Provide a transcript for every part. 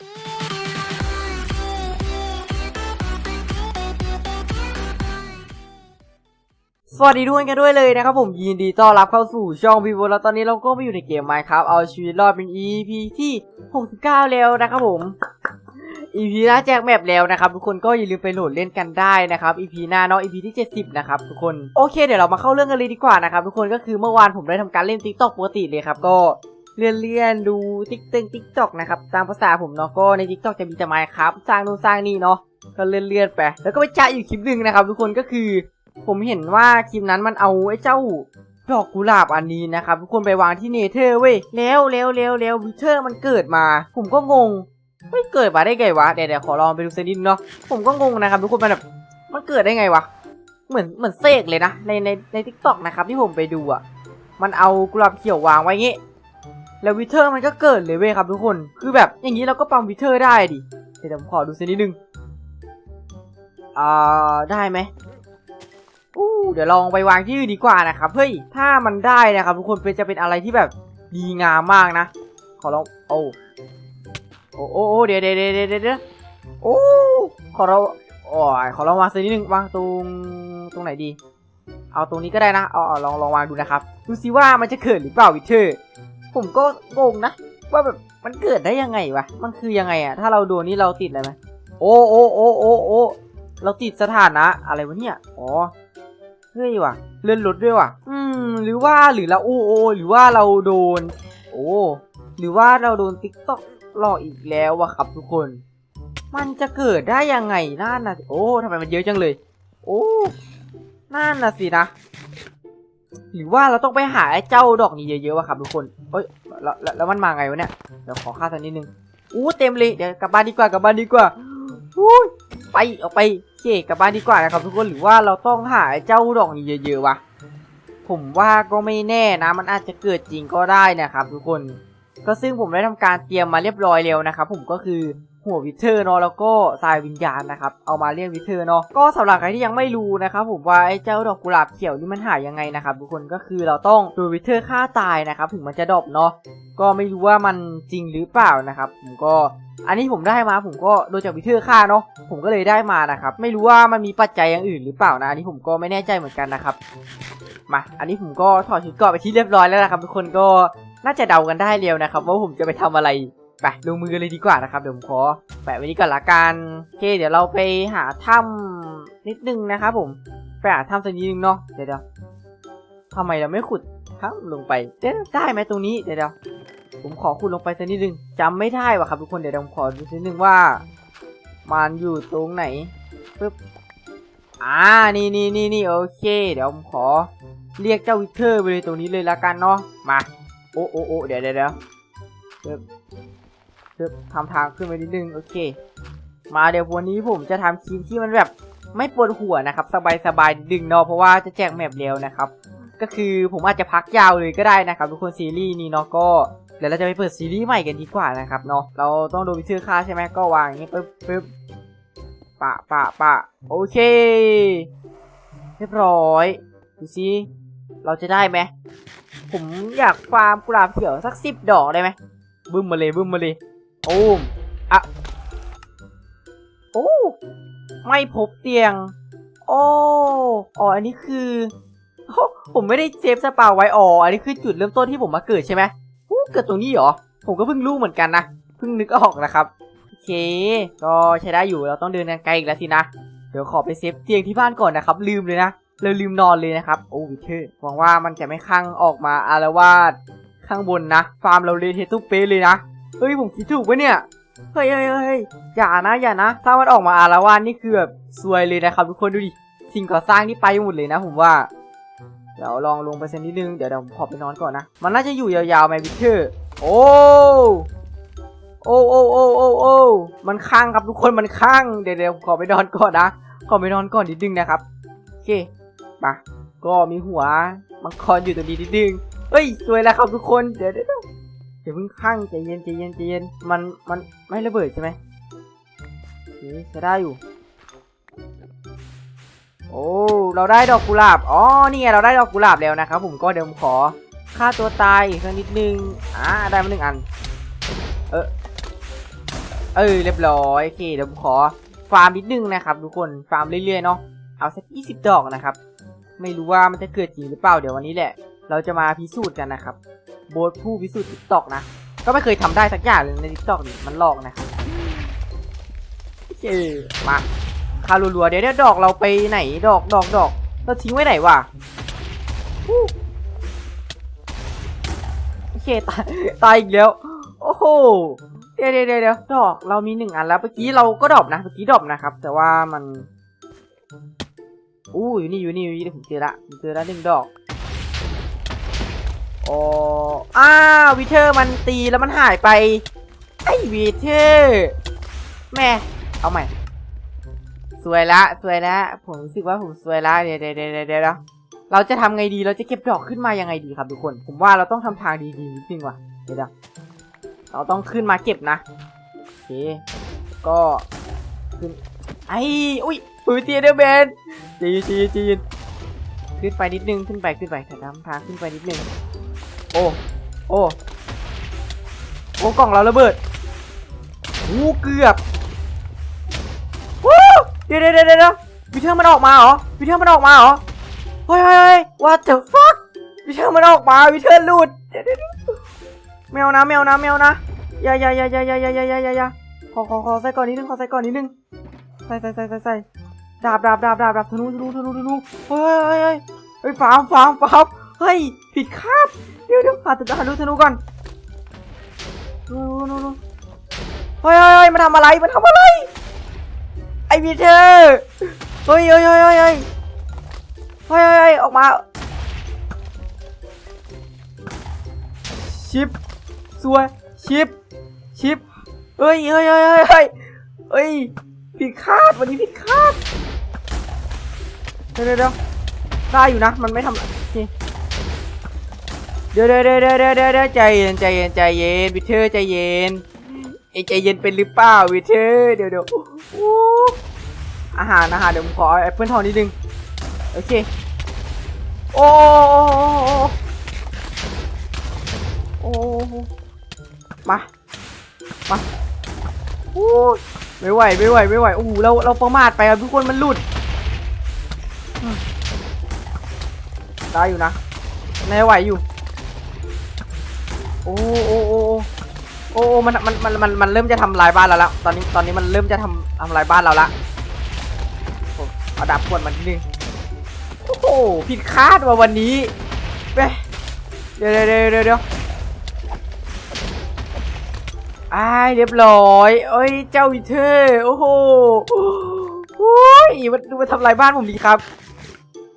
สวัสดีทุกคนกันด้วยเลยนะครับผมยินดีต้อนรับเข้าสู่ช่องพีโวแล้วตอนนี้เราก็มาอยู่ในเกม Minecraft เอาชีวิตรอดเป็น EP ที่ 69 แล้วนะครับผม EP หน้าแจกแมปแล้วนะครับ ทุกคนก็อย่าลืมไปโหลดเล่นกันได้นะครับ EP หน้าเนาะ EP ที่ 70 นะครับทุกคนโอเคเดี๋ยวเรามาเข้าเรื่องกันเลยดีกว่านะครับทุกคนก็คือเมื่อวานผมได้ทำการเล่น TikTok ปกติเลยครับก็ เลื่อนเลื่อนดูติ๊กตึงติ๊กตอกนะครับตามภาษาผมเนาะก็ใน TikTok จะมีแต่ Minecraft สร้างนู่นสร้างนี่เนาะก็เลื่อนเลื่อนไปแล้วก็ไปจ้าอยู่คลิปหนึ่งนะครับ ทุกคนก็คือ ผมเห็นว่าคลิปนั้นมันเอาไอ้เจ้าดอกกุหลาบอันนี้นะครับ ทุกคนไปวางที่เนเธอร์เว้ยแล้วแล้วแล้วแล้ววิเทอร์มันเกิดมา ผมก็งงเฮ้ยเกิดมาได้ไงวะเดี๋ยวเดี๋ยวขอลองไปดูสักนิดเนาะผมก็งงนะครับ ทุกคนมันแบบมันเกิดได้ไงวะเหมือนเหมือนเสกเลยนะในในในทิกตอกนะครับที่ผมไปดูอะมันเอากุหลาบเขียววางไว้งี้ แล้ววิเทอร์มันก็เกิดเลยเว้ยครับทุกคน คือแบบอย่างนี้เราก็ปั๊มวิเทอร์ได้ดิเดี๋ยวผมขอดูสักนิดนึง อ่าได้ไหมอู้เดี๋ยวลองไปวางที่อื่นดีกว่านะครับเฮ้ยถ้ามันได้นะครับทุกคนเป็นจะเป็นอะไรที่แบบดีงามมากนะ ขอลองโอ้โอ้โอ้เดี๋ยวเดี๋ยวเดี๋ยวเดี๋ยวโอ้ขอเราโอ้ยขอลองวางสักนิดนึงวางตรงตรงไหนดี เอาตรงนี้ก็ได้นะเอาเอาลองลองวางดูนะครับดูซิว่ามันจะเกิดหรือเปล่าวิเทอร์ ผมก็งงนะ ว่าแบบมันเกิดได้ยังไงวะ มันคือยังไงอะถ้าเราโดนนี่เราติดอะไรไหมโอ้โอ้โอ้โอ้โอ้เราติดสถานะ อะไรวะเนี่ย อ๋อ เฮ้ยว่ะ เลื่อนรถด้วยว่ะ อืม หรือว่าหรือเราโอ้โอหรือว่าเราโดน โอ้ หรือว่าเราโดนติ๊กต็อกหลอกอีกแล้ววะครับทุกคน มันจะเกิดได้ยังไงนั่นน่ะโอ้ทำไมมันเยอะจังเลย โอ้นั่นน่ะสินะ หรือว่าเราต้องไปหาไอ้เจ้าดอกนี้เยอะๆวะครับทุกคนเอ้ยแล้วแล้วมันมาไงวะเนี่ยเดี๋ยวขอค่าสักนิดนึงอู้เต็มเลยเดี๋ยวกลับบ้านดีกว่ากลับบ้านดีกว่าอู้ไปออกไปโอเคกลับบ้านดีกว่านะครับทุกคนหรือว่าเราต้องหาไอ้เจ้าดอกนี้เยอะๆวะผมว่าก็ไม่แน่นะ มันอาจจะเกิดจริงก็ได้นะครับ ทุกคน ก็ซึ่งผมได้ทำการเตรียมมาเรียบร้อยแล้วนะครับผมก็คือ หัววิเทอร์เนาะแล้วก็ทรายวิญญาณนะครับเอามาเรียกวิเทอร์เนาะก็สำหรับใครที่ยังไม่รู้นะครับผมว่าไอ้เจ้าดอกกุหลาบเขียวนี่มันหายยังไงนะครับทุกคนก็คือเราต้องดนวิเทอร์ฆ่าตายนะครับถึงมันจะดอปเนาะก็ไม่รู้ว่ามันจริงหรือเปล่านะครับผมก็อันนี้ผมได้มาผมก็โดนจากวิเทอร์ฆ่าเนาะผมก็เลยได้มานะครับไม่รู้ว่ามันมีปัจจัยอย่างอื่นหรือเปล่านะอันนี้ผมก็ไม่แน่ใจเหมือนกันนะครับมาอันนี้ผมก็ถอดชุดเกราะไปที่เรียบร้อยแล้วนะครับทุกคนก็น่าจะเดากันได้เร็วนะครับว่าผมจะไปทำอะไร ไปลงมือกันเลยดีกว่านะครับเดี๋ยวผมขอแปะไว้นี้ก่อนละกันโอเคเดี๋ยวเราไปหาถ้ำนิดนึงนะครับผมไปหาถ้ำสักนิดนึงเนาะเดี๋ยวเดี๋ยวทำไมเราไม่ขุดถ้ำลงไปเดี๋ยวได้ไหมตรงนี้เดี๋ยวเดี๋ยวผมขอขุดลงไปสักนิดนึงจำไม่ได้ว่ะครับทุกคนเดี๋ยวผมขอดูสักนิดนึงว่า มันอยู่ตรงไหนปึ๊บอ่านี่นี่นี่นี่โอเค เดี๋ยวผมขอเรียกเจ้าวิเทอร์ไปเลยตรงนี้เลยละกันเนาะมาโอ้โอ้โอ้เดี๋ยวเดี๋ยวเดี๋ยว ปึ๊บปึ๊บทำทางขึ้นไปนิดนึงโอเค มาเดี๋ยววันนี้ผมจะทำคลิปที่มันแบบไม่ปวดหัวนะครับ สบายสบายๆดึงเนาะเพราะว่าจะแจกแมปเร็วนะครับ ก็คือผมอาจจะพักยาวเลยก็ได้นะครับทุกคนซีรีส์นี้เนาะก็เดี๋ยวเราจะไปเปิดซีรีส์ใหม่กันดีกว่านะครับเนาะเราต้องดูวิธีค่าใช่ไหมก็วางอย่างนี้ปึ๊บปึ๊บปะปะปะโอเค เรียบร้อยดูซิเราจะได้ไหมผมอยากฟาร์มกุหลาบเขียวสักสิบดอกได้ไหมบึ้มมาเลยบึ้มมาเลย โอ้มอะโอ้ไม่พบเตียง โอ้อ๋ออันนี้คือผมไม่ได้เซฟสปาไว้อ๋ออันนี้คือจุดเริ่มต้นที่ผมมาเกิดใช่ไหมอู้เกิดตรงนี้เหรอ ผมก็เพิ่งรู้เหมือนกันนะเพิ่งนึกออกนะครับโอเค ก็ใช้ได้อยู่เราต้องเดินกันไกลอีกแล้วสินะเดี๋ยวขอไปเซฟเตียงที่บ้านก่อนนะครับ ลืมเลยนะเราลืมนอนเลยนะครับโอ้วิเทอร์หวังว่ามันจะไม่ข้างออกมาอารวาสข้างบนนะ ฟาร์มเราเลยเททุกเป๊ะเลยนะ เฮ้ยผมคิดถูกปะเนี่ย เฮ้ยเฮ้ยเฮ้ยอย่านะอย่านะ ถ้ามันออกมาอารวาสนี่คือแบบซวยเลยนะครับทุกคนดูดิ สิ่งก่อสร้างนี่ไปหมดเลยนะ ผมว่า เดี๋ยวลองลงไปสักนิดนึง เดี๋ยวเดี๋ยวผมขอไปนอนก่อนนะ มันน่าจะอยู่ยาวๆไหมวิเทอร์ โอ้โอ้โอ้โอ้โอ้โอ้มันข้างครับทุกคนมันข้าง เดี๋ยวเดี๋ยวผมขอไปนอนก่อนนะ ขอไปนอนก่อนนิดนึงนะครับ โอเคมาก็มีหัวมังกรอยู่ตรงนี้นิดนึง เฮ้ยสวยแล้วครับทุกคน เดี๋ยวเดี๋ยว อย่าเพิ่งข้างใจเย็นใจเย็นใจเย็นมันมันไม่ระเบิดใช่ไหมโอเคจะได้อยู่ โอ้เราได้ดอกกุหลาบอ๋อนี่ไงเราได้ดอกกุหลาบแล้วนะครับผมก็เดี๋ยวผมขอฆ่าตัวตายอีกสักนิดนึงอ่าได้มาหนึ่งอัน เออเออเรียบร้อยโอเคเดี๋ยวผมขอฟาร์มนิดนึงนะครับทุกคนฟาร์มเรื่อยๆเนาะเอาสักยี่สิบดอกนะครับ ไม่รู้ว่ามันจะเกิดจริงหรือเปล่าเดี๋ยววันนี้แหละ เราจะมาพิสูจน์กันนะครับ โบสผู้พิสูจน์ติ๊กตอกนะ ก็ไม่เคยทำได้สักอย่างเลยในติ๊กตอกนี่มันหลอกนะครับโอเคมาคารัวๆเดี๋ยวเดี๋ยวดอกเราไปไหนดอกดอกดอกเราทิ้งไว้ไหนวะอู้โอเคตายตายอีกแล้วโอ้โหเดี๋ยวเดี๋ยวเดี๋ยวเดี๋ยวดอกเรามีหนึ่งอันแล้วเมื่อกี้เราก็ดรอปนะเมื่อกี้ดรอปนะครับ แต่ว่ามันอู้อยู่นี่อยู่นี่อยู่นี่ผมเจอละผมเจอละหนึ่งดอก อ้อ้าววิเทอร์มันตีแล้วมันหายไปไอ้วิเทอร์แม่เอาใหม่ สวยละสวยละผมรู้สึกว่าผมสวยละเดี๋ยวเดี๋ยวเดี๋ยวเดี๋ยวเราจะทำไงดีเราจะเก็บดอกขึ้นมายังไงดีครับทุกคน ผมว่าเราต้องทำทางดีๆนิดนึงว่ะเดี๋ยวเดี๋ยวเราต้องขึ้นมาเก็บนะโอเคก็ขึ้นไอ้อุ้ยปืนเตียเดอร์แมนจีจีจีขึ้นไปนิดนึงขึ้นไปขึ้นไปแต่ทำทางขึ้นไปนิดนึง อ้โอ้โอ้กล่องเราระเบิดวูเกือบวู้เดี๋ยวเดี๋ยวเดี๋ยววิเทอร์มันออกมาเหรอวิเทอร์มันออกมาเหรอเฮ้ยเฮ้ยเฮ้ย what the fuck วิเทอร์มันออกมาวิเทอร์หลุดเดี๋ยวเดี๋ยวเดี๋ยวแมวนะแมวนะแมวนะอย่าอย่าอย่าอย่าอย่าอย่าอย่าอย่ายายาขอขอขอใส่ก่อนนิดนึงขอใส่ก่อนนิดนึงใส่ใส่ใส่ใส่ใส่ดาบดาบดาบดาบดาบธนูธนูธนูธนูเฮ้ยเฮ้ยเฮ้ยเฮ้ยฟาร์มฟาร์มฟาร์ม เฮ้ย ผิดคาบเดี๋ยวเดี๋ยวหาธนูหาธนูก่อนธนูธนูธนูเฮ้ยเฮ้ยเฮ้ยมันทำอะไรมันทำอะไร ไอพีเตอเฮ้ยเฮ้ยเฮ้ยเฮ้ยเฮ้ยเฮ้ยออกมา ชิปสวยชิป ชิปเอ้ยเฮ้ยเฮ้ยเฮ้ยเฮ้ยเอ้ยผิดคาดวันนี้ผิดคาดเดี๋ยวเดี๋ยวเดี๋ยวได้อยู่นะ มันไม่ทำโอ เดี๋ยวเดี๋ยวเดี๋ยวเดี๋ยวเดี๋ยวใจเย็นใจเย็นใจเย็นวิเทอร์ใจเย็นเองใจเย็นเป็นหรือเปล่าวิเทอร์เดี๋ยวเดี๋ยวอ้าหารอาหารเดี๋ยวผมขอแอปเปิลทองนิดนึงโอเคโอ้โอ้โหมามาโอ้ยไม่ไหวไม่ไหวไม่ไหวโอ้โหเราเราประมาทไปครับทุกคนมันหลุดได้อยู่นะไม่ไหวอยู่ อ้โอ้โอ้โอ้โอ้มันมันมันมันมันเริ่มจะทำลายบ้านเราล้วตอนนี้ตอนนี้มันเริ่มจะทำทำลายบ้านเราละเอาดาบขวดมันนิดนึงโอ้โหผิดคาดว่ะวันนี้เว้ยเดี๋ยวเดี๋ยวเดี๋ยวเดี๋ยวเดี๋ยวอ้ายเรียบร้อยเอ้ยเจ้าวิเทอโอ้โหโอ้ยมันดูมาทำลายบ้านผมดีครับ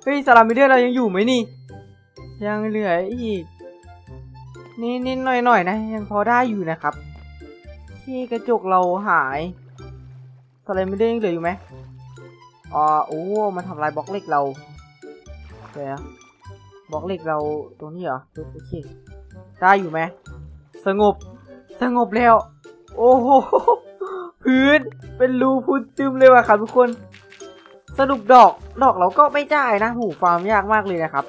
เฮ้ยสลามิเดอร์เรายังอยู่ไหมนี่ ยังเหลืออีก นี่นิดหน่อยหน่อยๆนะ ยังพอได้อยู่นะครับที่กระจกเราหายสลามิเดอร์ยังเหลืออยู่ไหมอ๋อโอ้มันทำลายบล็อกเหล็กเราเดี๋ยวบล็อกเหล็กเราตรงนี้เหรอโอเคได้อยู่ไหมสงบสงบแล้ว โอ้โหพื้นเป็นรูพุนตึมเลยว่ะครับทุกคนสรุปดอกดอกเราก็ไม่จ่ายนะหูฟาร์มยากมากเลยนะครับ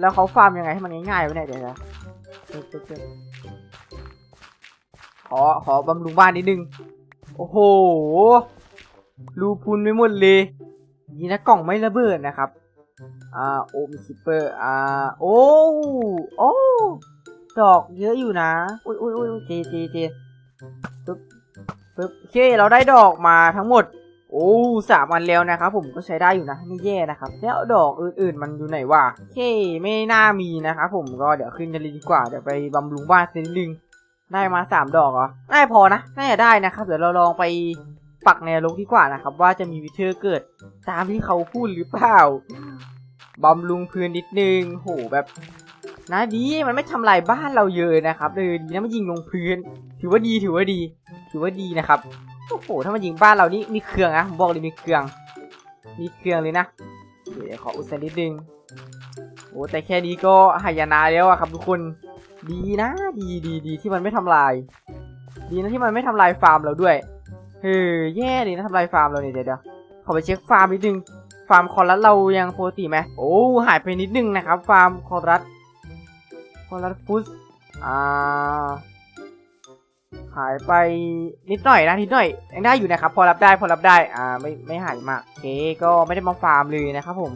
แล้วเขาฟาร์มยังไงให้มันง่ายๆวะเนี่ยเดี๋ยวนะ ขอขอบำรุงบ้านนิดนึง โอ้โห รูพุนไม่หมดเลยนี่นะกล่องไม่ระเบิดนะครับ อ่า โอมีคิปเปอร์ อ่า โอ้ โอ้ ดอกเยอะอยู่นะ อุ้ยอุ้ยอุ้ยเจเจเจปึ๊บปึ๊บโอเค เราได้ดอกมาทั้งหมด โอ้สามวันแล้วนะครับผมก็ใช้ได้อยู่นะไม่แย่นะครับ แล้วดอกอื่นๆ มันอยู่ไหนวะโอเค ไม่น่ามีนะครับผมก็เดี๋ยวขึ้นกันเลยดีกว่าเดี๋ยวไปบำรุงบ้านสักนิดนึงได้มาสามดอกเหรอได้พอนะน่าจะได้นะครับ เดี๋ยวเราลองไปปักในนรกดีกว่านะครับ ว่าจะมีวิเทอร์เกิดตามที่เขาพูดหรือเปล่าบำรุงพื้นนิดนึงโหแบบนะดีมันไม่ทำลายบ้านเราเยอะนะครับเลยดีนะมันยิงลงพื้น ถือว่าดีถือว่าดี ถือว่าดีนะครับ โอ้โห ถ้ามันยิงบ้านเรานี่มีเครื่องนะผมบอกเลยมีเครื่อง มีเครื่องเลยนะ เดี๋ยวขออุดสักนิดนึงโอ้แต่แค่นี้ก็หายนะแล้วอะครับทุกคน ดีนะดีดีดีที่มันไม่ทำลาย ดีนะที่มันไม่ทำลายฟาร์มเราด้วย เฮ้ยแย่เลยนะทำลายฟาร์มเราเนี่ยเดี๋ยวเดี๋ยวขอไปเช็คฟาร์มนิดนึง ฟาร์มคอรัสเรายังปกติไหมโอ้หายไปนิดนึงนะครับ ฟาร์มคอรัสคอลัสฟุสอ่า หายไปนิดหน่อยนะนิดหน่อยยังได้อยู่นะครับ พอรับได้พอรับได้อ่าไม่ไม่หายมากโอเคก็ไม่ได้มาฟาร์มเลยนะครับผม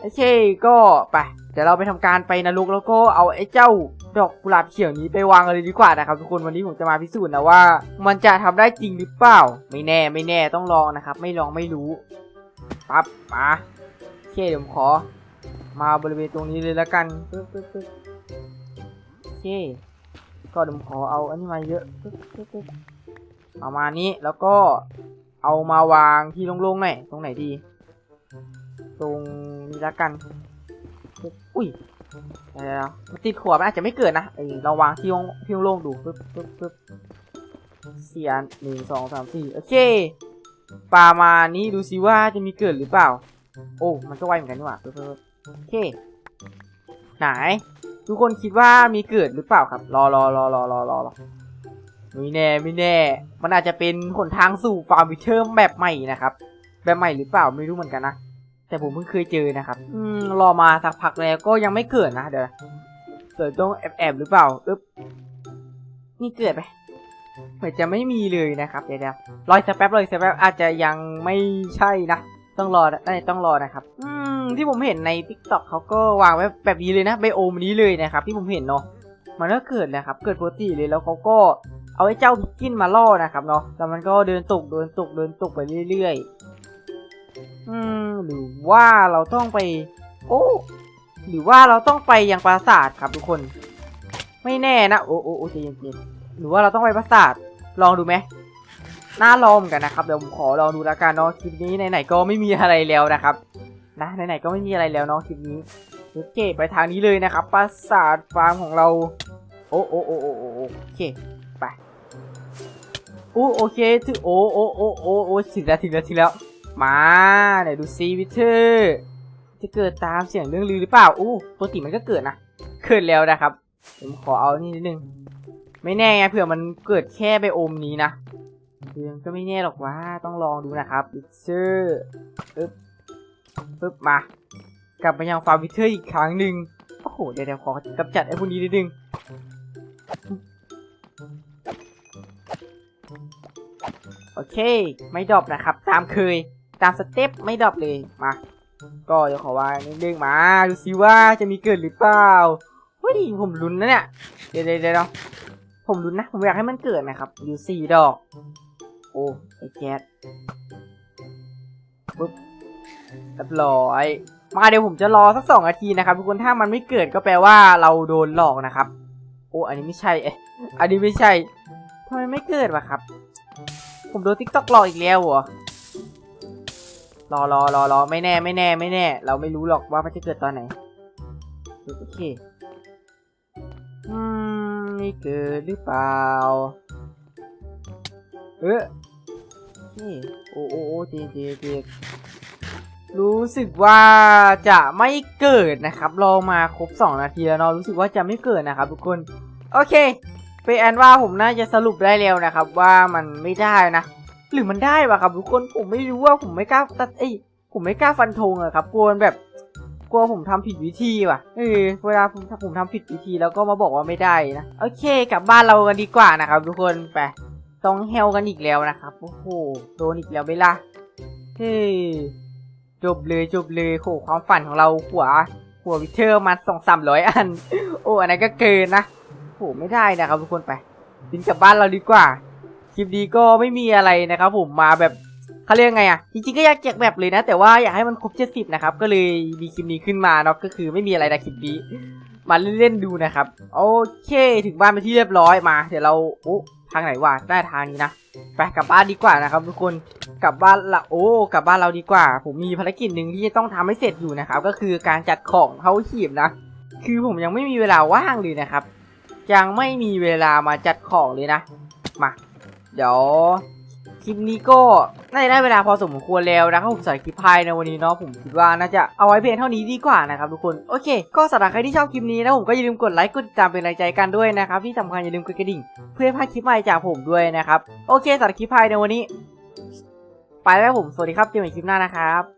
โอเคก็ไปเดี๋ยวเราไปทำการไปนรกแล้วก็เอาไอ้เจ้าดอกกุหลาบเขียวนี้ไปวางเลยดีกว่านะครับทุกคนวันนี้ผมจะมาพิสูจน์นะว่า มันจะทำได้จริงหรือเปล่า ไม่แน่ไม่แน่ต้องลองนะครับ ไม่ลองไม่รู้ปั๊บมาโอเคเดี๋ยวผมขอ มาบริเวณตรงนี้เลยแล้วกันปึ๊บปึ๊บปึ๊บโอเค ก็เดี๋ยวขอเอาอันนี้มาเยอะประมาณนี้แล้วก็เอามาวางที่โล่งๆหน่อยตรงไหนดี ตรงนี้ล้วกัน อุ้ยเดี๋ยวๆมันติดขวบมันอาจจะไม่เกิดนะเออเราวางที่โล่งที่โล่งๆดูปึ๊บปึ๊บปึ๊บเสียนหนึ่งสองสามสี่โอเคประมาณนี้ดูซิว่าจะมีเกิดหรือเปล่า โอ้ มันก็ไวเหมือนกันนี่หว่าปึ๊บปึ๊บโอเค ไหน ทุกคนคิดว่ามีเกิดหรือเปล่าครับ รอรอรอรอรอรอรอไม่แน่ไม่แน่ มันอาจจะเป็นหนทางสู่ฟาร์มวิเทอร์แบบใหม่นะครับ แบบใหม่หรือเปล่าไม่รู้เหมือนกันนะ แต่ผมเพิ่งเคยเจอนะครับ อืมรอมาสักพักแล้วก็ยังไม่เกิดนะเดี๋ยวเกิดต้องแอบแอบหรือเปล่าอึ๊บนี่เกิดไหมเหมือนจะไม่มีเลยนะครับเดี๋ยวรออีกสักแป๊บรออีกสักแป๊บอาจจะยังไม่ใช่นะ ต้องรอได้ต้องรอนะครับ อืมที่ผมเห็นใน t ิ k t o k เขาก็วางไว้แบบนี้เลยนะไบโอมนี้เลยนะครับ ที่ผมเห็นเนาะมันก็เกิดนะครับ เกิดปกติเลยแล้วเขาก็เอาไอ้เจ้าพิกกินมาล่อนะครับเนาะแล้วมันก็เดินตกเดินตกเดินตกไปเรื่อยๆอืมหรือว่าเราต้องไป โอ้หรือว่าเราต้องไปยังปราสาทครับทุกคน ไม่แน่นะโอ้โอ้โอ้ใจเย็นๆหรือว่าเราต้องไปปราสาทลองดูไหม น่าลองเหมือนกันนะครับเดี๋ยวผมขอลองดูแล้วกันเนาะคลิปนี้ไหนๆก็ไม่มีอะไรแล้วนะครับนะไหนๆก็ไม่มีอะไรแล้วเนาะคลิปนี้โอเคไปทางนี้เลยนะครับปราสาทฟาร์มของเรา โอ้โอ้โอ้โอ้โอโอเคไปโอ้โอเคถึงโอ้โอ้โอ้โอ้โอ้ถึงแล้วถึงแล้วถึงแล้ว มาไหนดูซีวิเทอร์จะเกิดตามเสียงเรื่องลือหรือเปล่าอู้ปกติมันก็เกิดนะเกิดแล้วนะครับผมขอเอานี่นิดนึงไม่แน่ไงเผื่อมันเกิดแค่ไบโอมนี้นะ คือมันก็ไม่แน่หรอกว่าต้องลองดูนะครับวิเชอร์ปึ๊บปึ๊บมากลับมายังฟาร์มวิเทอร์อีกครั้งหนึ่งโอ้โหเดี๋ยวเดี๋ยวขอกำจัดไอ้พวกนี้นิดนึงโอเค ไม่ดรอปนะครับ ตามเคย ตามสเต็ปไม่ดรอปเลยมาก็เดี๋ยวขอวางนิดนึงมาดูซิว่าจะมีเกิดหรือเปล่าเฮ้ยผมลุ้นนะเนี่ยเดี๋ยวเดี๋ยวผมลุ้นนะ ผมอยากให้มันเกิดนะครับอยู่สี่ดอก อ้ไอ้แก๊สปุ๊บเรียบร้อย มาเดี๋ยวผมจะรอสักสองนาทีนะครับทุกคนถ้ามันไม่เกิดก็แปลว่าเราโดนหลอกนะครับ โอ้อันนี้ไม่ใช่เอ๊ะอันนี้ไม่ใช่ทำไมไม่เกิดวะครับ ผมโดนทิกตอกหลอกอีกแล้วเหรอรอรอรอรอไม่แน่ไม่แน่ไม่แน่ เราไม่รู้หรอกว่ามันจะเกิดตอนไหนโอเคอืมไม่เกิดหรือเปล่า เออ นี่โอ้โอ้โอ้เจเจเจรู้สึกว่าจะไม่เกิดนะครับรอมาครบ 2 นาทีแล้วเนาะรู้สึกว่าจะไม่เกิดนะครับทุกคนโอเคไปแอนว่าผมน่าจะสรุปได้แล้วนะครับว่ามันไม่ได้นะ หรือมันได้วะครับทุกคนผมไม่รู้ว่าผมไม่กล้าตัดเอ้ผมไม่กล้าฟันธงอะครับกลัวแบบกลัวผมทำผิดวิธีว่ะเออเวลาผมถ้าผมทำผิดวิธีแล้วก็มาบอกว่าไม่ได้นะโอเค กลับบ้านเรากันดีกว่านะครับทุกคนไป ต้องเฮลกันอีกแล้วนะครับ โอ้โห โดนอีกแล้วไหมล่ะเฮ้ยจบเลยจบเลยโหความฝันของเราหัวหัววิเทอร์มาสองสามร้อยอัน โอ้อันนั้นก็เกินนะโหไม่ได้นะครับทุกคนไปบินกลับบ้านเราดีกว่า คลิปนี้ก็ไม่มีอะไรนะครับ ผมมาแบบเขาเรียกไงอะ จริงๆก็อยากแจกแบบเลยนะ แต่ว่าอยากให้มันครบเจ็ดสิบนะครับ ก็เลยมีคลิปนี้ขึ้นมาเนาะก็คือไม่มีอะไรนะคลิปนี้มาเล่นๆดูนะครับ โอเค ถึงบ้านเป็นที่เรียบร้อยมา เดี๋ยวเราโอ้ ทางไหนวะได้ทางนี้นะไปกลับบ้านดีกว่านะครับทุกคนกลับบ้านละโอ้กลับบ้านเราดีกว่า ผมมีภารกิจหนึ่งที่ต้องทำให้เสร็จอยู่นะครับ ก็คือการจัดของเท้าขีบนะ คือผมยังไม่มีเวลาว่างเลยนะครับ ยังไม่มีเวลามาจัดของเลยนะมาเดี๋ยว คลิปนี้ก็น่าจะได้เวลาพอสมควรแล้วนะครับผมใส่คลิปพายในวันนี้เนาะผมคิดว่าน่าจะเอาไว้เพียงเท่านี้ดีกว่านะครับทุกคนโอเค ก็สำหรับใครที่ชอบคลิปนี้นะผมก็อย่าลืมกดไลค์กดติดตามเป็นกำลังใจกันด้วยนะครับที่สำคัญอย่าลืมกดกระดิ่ง เพื่อพลาดคลิปใหม่จากผมด้วยนะครับโอเคสำหรับคลิปพายในวันนี้ ไปแล้วผมสวัสดีครับเจอกันใหม่คลิปหน้านะครับ